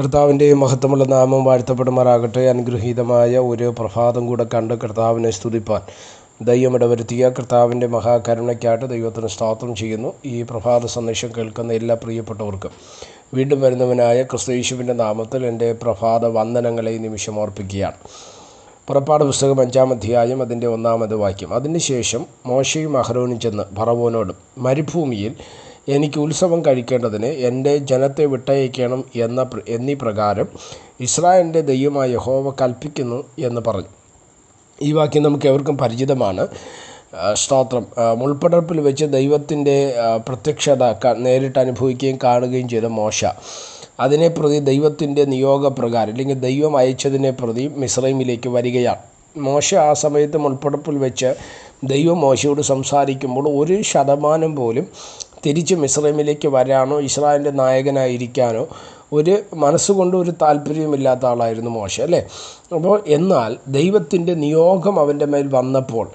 കർത്താവിന്റെ മഹത്വമുള്ള നാമം വാഴ്ത്തപ്പെടുമാറാകട്ടെ. അനുഗ്രഹീതമായ ഒരു പ്രഭാതം കൂടെ കണ്ട് കർത്താവിനെ സ്തുതിപ്പാൻ. ദൈവം ഇടവരുത്തിയ കർത്താവിന്റെ മഹാകരുണയ്ക്കായിട്ട് ദൈവത്തിന് സ്തോത്രം ചെയ്യുന്നു. ഈ പ്രഭാത സന്ദേശം കേൾക്കുന്ന എല്ലാ പ്രിയപ്പെട്ടവർക്കും വീണ്ടും വരുന്നവനായ ക്രിസ്തയേശുവിന്റെ നാമത്തിൽ എന്റെ പ്രഭാത വന്ദനങ്ങളെ നിമിഷം ഓർപ്പിക്കുകയാണ്. പുറപ്പാട് പുസ്തകം അഞ്ചാം അധ്യായം അതിന്റെ ഒന്നാമത് വാക്യം. അതിനുശേഷം മോശയും അഹരോനും ചെന്ന് ഫറവോനോടും മരുഭൂമിയിൽ എനിക്ക് ഉത്സവം കഴിക്കേണ്ടതിന് എന്റെ ജനത്തെ വിട്ടയക്കണം എന്ന എന്നീ പ്രകാരം ഇസ്രായേലിന്റെ ദൈവമായ യഹോവ കൽപ്പിക്കുന്നു എന്ന് പറഞ്ഞു. ഈ വാക്യം നമുക്ക് എവർക്കും പരിചിതമാണ്. സ്തോത്രം. മുൾപ്പടർപ്പിൽ വെച്ച് ദൈവത്തിന്റെ പ്രത്യക്ഷത നേരിട്ട് അനുഭവിക്കുകയും കാണുകയും ചെയ്ത മോശ. അതിനെ പ്രതി ദൈവത്തിന്റെ നിയോഗപ്രകാരം അല്ലെങ്കിൽ ദൈവം അയച്ചതിനെ പ്രതി മിസ്രൈമിലേക്ക് വരികയാണ്. മോശ ആ സമയത്ത് മുൾപ്പടപ്പിൽ വെച്ച് ദൈവം മോശയോട് സംസാരിക്കുമ്പോൾ ഒരു ശതമാനം പോലും തിരിച്ച് മിസ്രൈമിലേക്ക് വരാനോ ഇസ്രായേലിന്റെ നായകനായിരിക്കാനോ ഒരു മനസ്സുകൊണ്ട് ഒരു താല്പര്യമില്ലാത്ത ആളായിരുന്നു മോശ അല്ലേ? അപ്പോൾ എന്നാൽ ദൈവത്തിന്റെ നിയോഗം അവന്റെ മേൽ വന്നപ്പോൾ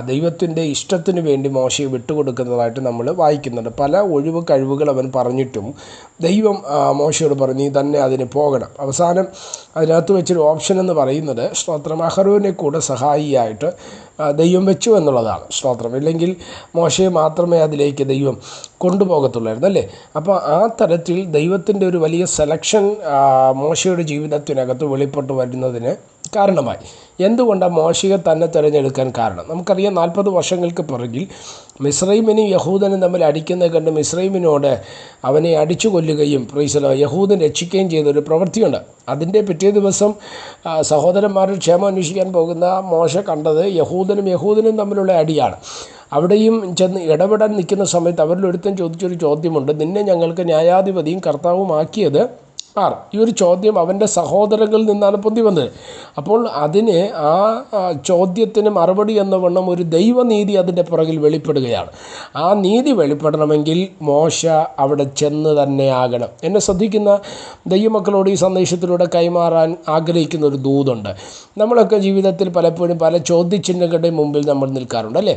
ദൈവത്തിന്റെ ഇഷ്ടത്തിന് വേണ്ടി മോശയെ വിട്ടുകൊടുക്കുന്നതായിട്ട് നമ്മൾ വായിക്കുന്നുണ്ട്. പല ഒഴിവ് കഴിവുകൾ അവൻ പറഞ്ഞിട്ടും ദൈവം മോശയോട് പറഞ്ഞു നീ തന്നെ അതിന് പോകണം. അവസാനം അതിനകത്ത് വെച്ചൊരു ഓപ്ഷൻ എന്ന് പറയുന്നത് സ്തോത്രം അഹരോനെ കൂടെ സഹായിയായിട്ട് ദൈവം വെച്ചു എന്നുള്ളതാണ് സ്തോത്രം. ഇല്ലെങ്കിൽ മോശയെ മാത്രമേ അതിലേക്ക് ദൈവം കൊണ്ടുപോകത്തുള്ളായിരുന്നു അല്ലേ? അപ്പോൾ ആ തരത്തിൽ ദൈവത്തിന്റെ ഒരു വലിയ സെലക്ഷൻ മോശയുടെ ജീവിതത്തിനകത്ത് വെളിപ്പെട്ട് വരുന്നതിന് കാരണമായി. എന്തുകൊണ്ടാണ് മോശയെ തന്നെ തിരഞ്ഞെടുക്കാൻ കാരണം? നമുക്കറിയാം നാൽപ്പത് വർഷങ്ങൾക്ക് പിറകിൽ മിസ്രൈമിനും യഹൂദനും തമ്മിൽ അടിക്കുന്നത് കണ്ട് മിസ്രൈമിനോട് അവനെ അടിച്ചു കൊല്ലുകയും പ്രൈസലോ യഹൂദൻ രക്ഷിക്കുകയും ചെയ്തൊരു പ്രവൃത്തിയുണ്ട്. അതിന്റെ പിറ്റേ ദിവസം സഹോദരന്മാരുടെ ക്ഷേമം അന്വേഷിക്കാൻ പോകുന്ന മോശ കണ്ടത് യഹൂദനും യഹൂദനും തമ്മിലുള്ള അടിയാണ്. അവിടെയും ചെന്ന് ഇടപെടാൻ നിൽക്കുന്ന സമയത്ത് അവരിലൊരുത്തൻ ചോദിച്ചൊരു ചോദ്യമുണ്ട്. നിന്നെ ഞങ്ങൾക്ക് ന്യായാധിപതിയും കർത്താവുമാക്കിയത് ആർ ഈ ഒരു ചോദ്യം അവന്റെ സഹോദരങ്ങളിൽ നിന്നാണ് പൊന്തി വന്നത്. അപ്പോൾ അതിന് ആ ചോദ്യത്തിന് മറുപടി എന്ന വണ്ണം ഒരു ദൈവനീതി അതിന്റെ പുറകിൽ വെളിപ്പെടുകയാണ്. ആ നീതി വെളിപ്പെടണമെങ്കിൽ മോശ അവിടെ ചെന്ന് തന്നെ ആകണം. എന്നെ ശ്രദ്ധിക്കുന്ന ദൈവമക്കളോട് ഈ സന്ദേശത്തിലൂടെ കൈമാറാൻ ആഗ്രഹിക്കുന്ന ഒരു ദൂതുണ്ട്. നമ്മളൊക്കെ ജീവിതത്തിൽ പലപ്പോഴും പല ചോദ്യചിഹ്നങ്ങളുടെയും മുമ്പിൽ നമ്മൾ നിൽക്കാറുണ്ട് അല്ലേ?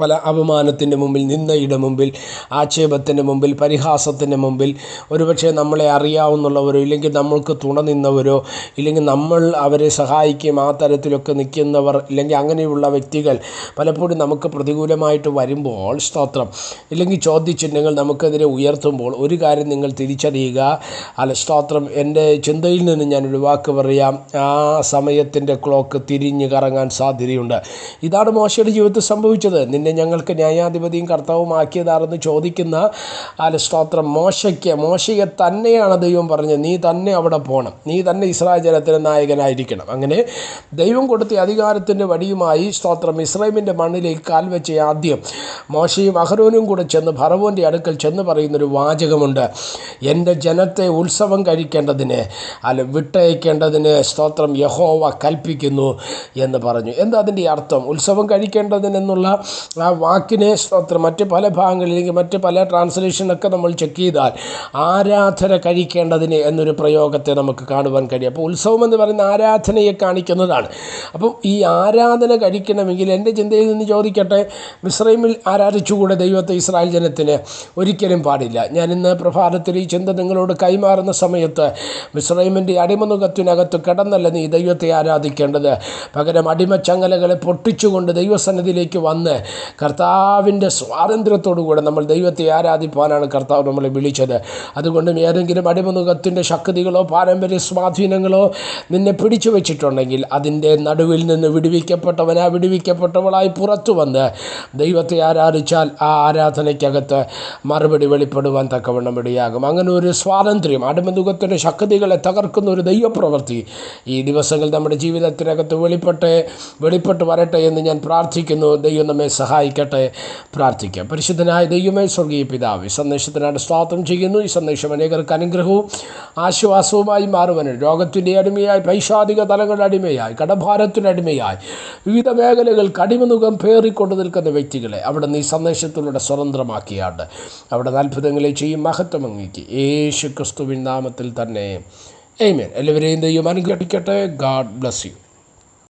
പല അപമാനത്തിന്റെ മുമ്പിൽ നിന്നയുടെ മുമ്പിൽ ആക്ഷേപത്തിന്റെ മുമ്പിൽ പരിഹാസത്തിന്റെ മുമ്പിൽ ഒരുപക്ഷെ നമ്മളെ അറിയാവുന്നുള്ളവരോ ഇല്ലെങ്കിൽ നമ്മൾക്ക് തുണ നിന്നവരോ ഇല്ലെങ്കിൽ നമ്മൾ അവരെ സഹായിക്കുകയും ആ തരത്തിലൊക്കെ നിൽക്കുന്നവർ ഇല്ലെങ്കിൽ അങ്ങനെയുള്ള വ്യക്തികൾ പലപ്പോഴും നമുക്ക് പ്രതികൂലമായിട്ട് വരുമ്പോൾ സ്തോത്രം. ഇല്ലെങ്കിൽ ചോദ്യചിഹ്നങ്ങൾ നമുക്കെതിരെ ഉയർത്തുമ്പോൾ ഒരു കാര്യം നിങ്ങൾ തിരിച്ചറിയുക. അല്ല സ്തോത്രം എന്റെ ചിന്തയിൽ നിന്ന് ഞാനൊരു വാക്ക് പറയാം. ആ സമയത്തിന്റെ ക്ലോക്ക് തിരിഞ്ഞ് കറങ്ങാൻ സാധ്യതയുണ്ട്. ഇതാണ് മോശയുടെ ജീവിതത്തിൽ സംഭവിച്ചത്. നിന്നെ ഞങ്ങൾക്ക് ന്യായാധിപതിയും കർത്താവുമാക്കിയതാണെന്ന് ചോദിക്കുന്ന ആ സ്തോത്രം. മോശയ്ക്ക് മോശയെ തന്നെയാണ് ദൈവം പറഞ്ഞത്. നീ തന്നെ അവിടെ പോകണം നീ തന്നെ ഇസ്രായേൽ ജനത്തിന് നായകനായിരിക്കണം. അങ്ങനെ ദൈവം കൊടുത്ത അധികാരത്തിന്റെ വടിയുമായി സ്തോത്രം. ഇസ്രൈമിന്റെ മണ്ണിലേക്ക് കാൽവെച്ച ആദ്യം മോശയും അഹരോനും കൂടെ ചെന്ന് ഭറവോന്റെ അടുക്കൽ ചെന്ന് പറയുന്നൊരു വാചകമുണ്ട്. എന്റെ ജനത്തെ ഉത്സവം കഴിക്കേണ്ടതിന് അല്ല വിട്ടയക്കേണ്ടതിന് സ്തോത്രം യഹോവ കൽപ്പിക്കുന്നു എന്ന് പറഞ്ഞു. എന്താ അതിന്റെ അർത്ഥം? ഉത്സവം കഴിക്കേണ്ടതിനെന്നുള്ള ആ വാക്കിനെ സ്തോത്രം. മറ്റ് പല ഭാഗങ്ങളിൽ അല്ലെങ്കിൽ മറ്റ് പല ട്രാൻസ്ലേഷനൊക്കെ നമ്മൾ ചെക്ക് ചെയ്താൽ ആരാധന കഴിക്കേണ്ടതിന് എന്നൊരു പ്രയോഗത്തെ നമുക്ക് കാണുവാൻ കഴിയും. അപ്പോൾ ഉത്സവം എന്ന് പറയുന്ന ആരാധനയെ കാണിക്കുന്നതാണ്. അപ്പം ഈ ആരാധന കഴിക്കണമെങ്കിൽ എന്റെ ചിന്തയിൽ നിന്ന് ചോദിക്കട്ടെ മിസ്രൈമിൽ ആരാധിച്ചുകൂടെ ദൈവത്തെ ഇസ്രായേൽ ജനത്തിന്? ഒരിക്കലും പാടില്ല. ഞാൻ ഇന്ന് പ്രഭാതത്തിൽ ഈ ചിന്ത നിങ്ങളോട് കൈമാറുന്ന സമയത്ത് മിസ്രൈമിന്റെ അടിമനുഖത്തിനകത്ത് കിടന്നല്ല നീ ദൈവത്തെ ആരാധിക്കേണ്ടത്. പകരം അടിമച്ചങ്ങലകളെ പൊട്ടിച്ചുകൊണ്ട് ദൈവസന്നിധിയിലേക്ക് വന്ന് കർത്താവിന്റെ സ്വാതന്ത്ര്യത്തോടു കൂടെ നമ്മൾ ദൈവത്തെ ആരാധിപ്പാനാണ് കർത്താവ് നമ്മളെ വിളിച്ചത്. അതുകൊണ്ടും ഏതെങ്കിലും അടിമനുഖത്തിന്റെ ശക്തികളോ പാരമ്പര്യ സ്വാധീനങ്ങളോ നിന്നെ പിടിച്ചു വെച്ചിട്ടുണ്ടെങ്കിൽ അതിന്റെ നടുവിൽ നിന്ന് വിടുവിക്കപ്പെട്ടവനാ വിടുവിക്കപ്പെട്ടവളായി പുറത്തു വന്ന് ദൈവത്തെ ആരാധിച്ചാൽ ആ ആരാധനയ്ക്കകത്ത് മറുപടി വെളിപ്പെടുവാൻ തക്കവണ്ണം ഇടയാകും. അങ്ങനെ ഒരു സ്വാതന്ത്ര്യം അടിമനുഖത്തിന്റെ ശക്തികളെ തകർക്കുന്ന ഒരു ദൈവപ്രവൃത്തി ഈ ദിവസങ്ങൾ നമ്മുടെ ജീവിതത്തിനകത്ത് വെളിപ്പെട്ട് വെളിപ്പെട്ട് വരട്ടെ എന്ന് ഞാൻ പ്രാർത്ഥിക്കുന്നു. ദൈവം നമ്മെ സഹായിക്കട്ടെ പ്രാർത്ഥിക്കാം. പരിശുദ്ധനായ ദൈവമേ സ്വർഗീയ പിതാവ് ഈ സന്ദേശത്തിനായിട്ട് സ്വാഗതം ചെയ്യുന്നു. ഈ സന്ദേശം അനേകർക്ക് അനുഗ്രഹവും ആശ്വാസവുമായി മാറുവാനും രോഗത്തിന്റെ അടിമയായി പൈശാധിക തലങ്ങളുടെ അടിമയായി കടഭാരത്തിന്റെ അടിമയായി വിവിധ മേഖലകൾക്ക് അടിമനുഖം പേറിക്കൊണ്ടു നിൽക്കുന്ന വ്യക്തികളെ അവിടെ നീ സന്ദേശത്തിലൂടെ സ്വതന്ത്രമാക്കിയാണ്ട് അവിടെ അത്ഭുതങ്ങളെ ചെയ്യും മഹത്വം അങ്ങിക്ക്. യേശു ക്രിസ്തുവിൻ നാമത്തിൽ തന്നെ. എയ്മേൻ എല്ലാവരെയും ദൈവം അനുഗ്രഹിക്കട്ടെ. God bless you